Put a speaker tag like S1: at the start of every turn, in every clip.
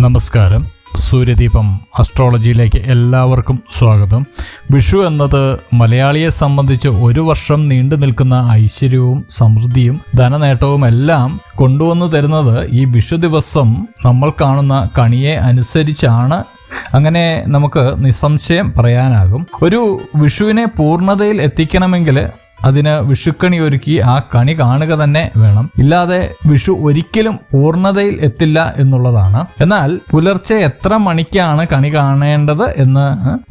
S1: നമസ്കാരം. സൂര്യദീപം അസ്ട്രോളജിയിലേക്ക് എല്ലാവർക്കും സ്വാഗതം. വിഷു എന്നത് മലയാളിയെ സംബന്ധിച്ച് ഒരു വർഷം നീണ്ടു നിൽക്കുന്ന ഐശ്വര്യവും സമൃദ്ധിയും ധനനേട്ടവും എല്ലാം കൊണ്ടുവന്നു തരുന്നത് ഈ വിഷു ദിവസം നമ്മൾ കാണുന്ന കണിയെ അനുസരിച്ചാണ്. അങ്ങനെ നമുക്ക് നിസ്സംശയം പറയാനാകും. ഒരു വിഷുവിനെ പൂർണതയിൽ എത്തിക്കണമെങ്കിൽ അതിന് വിഷുക്കണി ഒരുക്കി ആ കണി കാണുക തന്നെ വേണം. ഇല്ലാതെ വിഷു ഒരിക്കലും പൂർണതയിൽ എത്തില്ല എന്നുള്ളതാണ്. എന്നാൽ പുലർച്ചെ എത്ര മണിക്കാണ് കണി കാണേണ്ടത് എന്ന്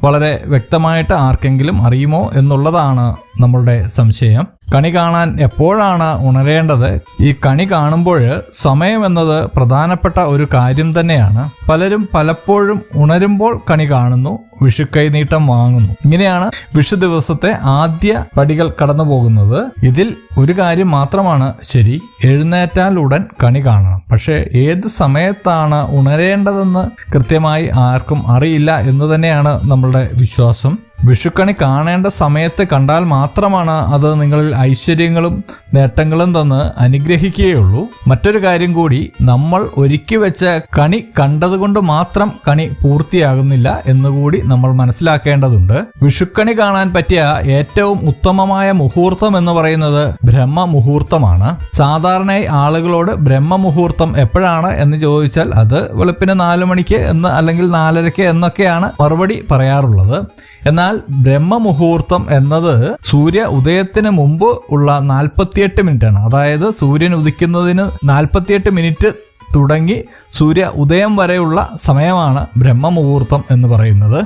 S1: വളരെ വ്യക്തമായിട്ട് ആർക്കെങ്കിലും അറിയുമോ എന്നുള്ളതാണ് നമ്മളുടെ സംശയം. കണി കാണാൻ എപ്പോഴാണ് ഉണരേണ്ടത്? ഈ കണി കാണുമ്പോൾ സമയമെന്നത് പ്രധാനപ്പെട്ട ഒരു കാര്യം തന്നെയാണ്. പലരും പലപ്പോഴും ഉണരുമ്പോൾ കണി കാണുന്നു വിഷുക്കൈനീട്ടം വാങ്ങുന്നു. ഇങ്ങനെയാണ് വിഷു ദിവസത്തെ ആദ്യ പടികൾ കടന്നു പോകുന്നത് ഇതിൽ ഒരു കാര്യം മാത്രമാണ് ശരി എഴുന്നേറ്റാൽ ഉടൻ കണി കാണണം. പക്ഷേ ഏത് സമയത്താണ് ഉണരേണ്ടതെന്ന് കൃത്യമായി ആർക്കും അറിയില്ല എന്ന് തന്നെയാണ് നമ്മളുടെ വിശ്വാസം. വിഷുക്കണി കാണേണ്ട സമയത്ത് കണ്ടാൽ മാത്രമാണ് അത് നിങ്ങളിൽ ഐശ്വര്യങ്ങളും നേട്ടങ്ങളും തന്ന് അനുഗ്രഹിക്കുകയുള്ളൂ. മറ്റൊരു കാര്യം കൂടി നമ്മൾ ഒരുക്കി വെച്ച കണി കണ്ടതുകൊണ്ട് മാത്രം കണി പൂർത്തിയാകുന്നില്ല എന്നുകൂടി നമ്മൾ മനസ്സിലാക്കേണ്ടതുണ്ട്. വിഷുക്കണി കാണാൻ പറ്റിയ ഏറ്റവും ഉത്തമമായ മുഹൂർത്തം എന്ന് പറയുന്നത് ബ്രഹ്മ മുഹൂർത്തമാണ് സാധാരണയായി ആളുകളോട് ബ്രഹ്മ മുഹൂർത്തം എപ്പോഴാണ് എന്ന് ചോദിച്ചാൽ അത് വെളുപ്പിന് നാലു മണിക്ക് എന്ന് അല്ലെങ്കിൽ നാലരയ്ക്ക് എന്നൊക്കെയാണ് മറുപടി പറയാറുള്ളത്. എന്നാൽ ബ്രഹ്മമുഹൂർത്തം എന്നത് സൂര്യ ഉദയത്തിന് മുമ്പ് ഉള്ള നാൽപ്പത്തിയെട്ട് മിനിറ്റാണ്. അതായത് സൂര്യൻ ഉദിക്കുന്നതിന് നാൽപ്പത്തിയെട്ട് മിനിറ്റ് തുടങ്ങി സൂര്യ ഉദയം വരെയുള്ള സമയമാണ് ബ്രഹ്മമുഹൂർത്തം എന്ന് പറയുന്നത്.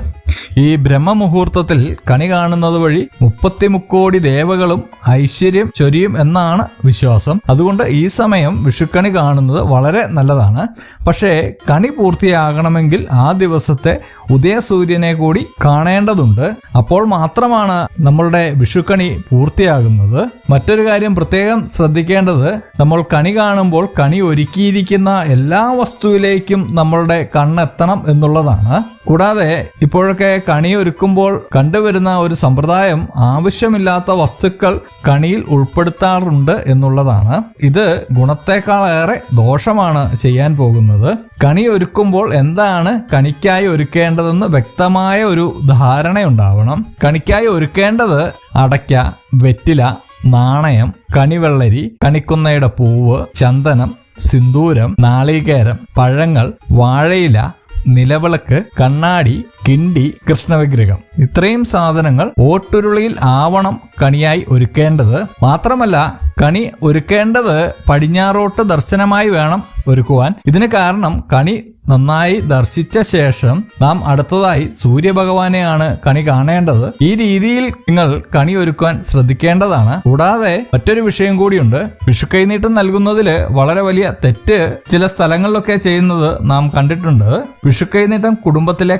S1: ഈ ബ്രഹ്മമുഹൂർത്തത്തിൽ കണി കാണുന്നത് വഴി മുപ്പത്തിമുക്കോടി ദേവകളും ഐശ്വര്യം ചൊരിയും എന്നാണ് വിശ്വാസം. അതുകൊണ്ട് ഈ സമയം വിഷുക്കണി കാണുന്നത് വളരെ നല്ലതാണ്. പക്ഷേ കണി പൂർത്തിയാകണമെങ്കിൽ ആ ദിവസത്തെ ഉദയസൂര്യനെ കൂടി കാണേണ്ടതുണ്ട്. അപ്പോൾ മാത്രമാണ് നമ്മളുടെ വിഷുക്കണി പൂർത്തിയാകുന്നത്. മറ്റൊരു കാര്യം പ്രത്യേകം ശ്രദ്ധിക്കേണ്ടത് നമ്മൾ കണി കാണുമ്പോൾ കണി ഒരുക്കിയിരിക്കുന്ന എല്ലാ വസ്തുവിലേക്കും നമ്മളുടെ കണ്ണെത്തണം എന്നുള്ളതാണ്. കൂടാതെ ഇപ്പോഴൊക്കെ കണി ഒരുക്കുമ്പോൾ കണ്ടുവരുന്ന ഒരു സമ്പ്രദായം ആവശ്യമില്ലാത്ത വസ്തുക്കൾ കണിയിൽ ഉൾപ്പെടുത്താറുണ്ട് എന്നുള്ളതാണ്. ഇത് ഗുണത്തെക്കാളേറെ ദോഷമാണ് ചെയ്യാൻ പോകുന്നത്. കണി ഒരുക്കുമ്പോൾ എന്താണ് കണിക്കായി ഒരുക്കേണ്ടതെന്ന് വ്യക്തമായ ഒരു ധാരണയുണ്ടാവണം. കണിക്കായി ഒരുക്കേണ്ടത് അടയ്ക്ക വെറ്റില നാണയം കണിവെള്ളരി കണിക്കുന്നയുടെ പൂവ് ചന്ദനം സിന്ദൂരം നാളികേരം പഴങ്ങൾ വാഴയില നിലവിളക്ക് കണ്ണാടി കിണ്ടി കൃഷ്ണവിഗ്രഹം. ഇത്രയും സാധനങ്ങൾ ഓട്ടുരുളിയിൽ ആവണം കണിയായി ഒരുക്കേണ്ടത് മാത്രമല്ല കണി ഒരുക്കേണ്ടത് പടിഞ്ഞാറോട്ട് ദർശനമായി വേണം ഒരുക്കുവാൻ. ഇതിന് കാരണം കണി നന്നായി ദർശിച്ച ശേഷം നാം അടുത്തതായി സൂര്യഭഗവാനെയാണ് കണി കാണേണ്ടത്. ഈ രീതിയിൽ നിങ്ങൾ കണി ഒരുക്കുവാൻ ശ്രദ്ധിക്കേണ്ടതാണ്. കൂടാതെ മറ്റൊരു വിഷയം കൂടിയുണ്ട്. വിഷുക്കൈനീട്ടം നൽകുന്നതിൽ വളരെ വലിയ തെറ്റ് ചില സ്ഥലങ്ങളിലൊക്കെ ചെയ്യുന്നത് നാം കണ്ടിട്ടുണ്ട്. വിഷുക്കൈനീട്ടം കുടുംബത്തിലെ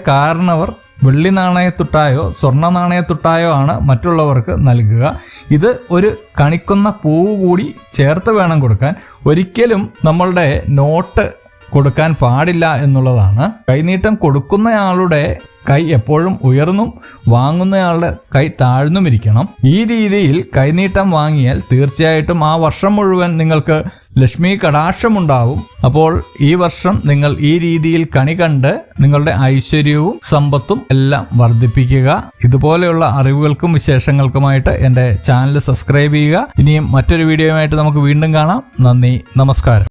S1: കാരണവർ വെള്ളി നാണയത്തുട്ടായോ സ്വർണ നാണയത്തുട്ടായോ ആണ് മറ്റുള്ളവർക്ക് നൽകുക. ഇത് ഒരു കണിക്കുന്ന പൂവ് കൂടി ചേർത്ത് വേണം കൊടുക്കാൻ. ഒരിക്കലും നമ്മളുടെ നോട്ട് കൊടുക്കാൻ പാടില്ല എന്നുള്ളതാണ്. കൈനീട്ടം കൊടുക്കുന്നയാളുടെ കൈ എപ്പോഴും ഉയർന്നും വാങ്ങുന്നയാളുടെ കൈ താഴ്ന്നും ഇരിക്കണം. ഈ രീതിയിൽ കൈനീട്ടം വാങ്ങിയാൽ തീർച്ചയായിട്ടും ആ വർഷം മുഴുവൻ നിങ്ങൾക്ക് ലക്ഷ്മി കടാക്ഷമുണ്ടാവും. അപ്പോൾ ഈ വർഷം നിങ്ങൾ ഈ രീതിയിൽ കണി കണ്ട് നിങ്ങളുടെ ഐശ്വര്യവും സമ്പത്തും എല്ലാം വർദ്ധിപ്പിക്കുക. ഇതുപോലെയുള്ള അറിവുകൾക്കും വിശേഷങ്ങൾക്കുമായിട്ട് എന്റെ ചാനൽ സബ്സ്ക്രൈബ് ചെയ്യുക. ഇനിയും മറ്റൊരു വീഡിയോയുമായിട്ട് നമുക്ക് വീണ്ടും കാണാം. നന്ദി. നമസ്കാരം.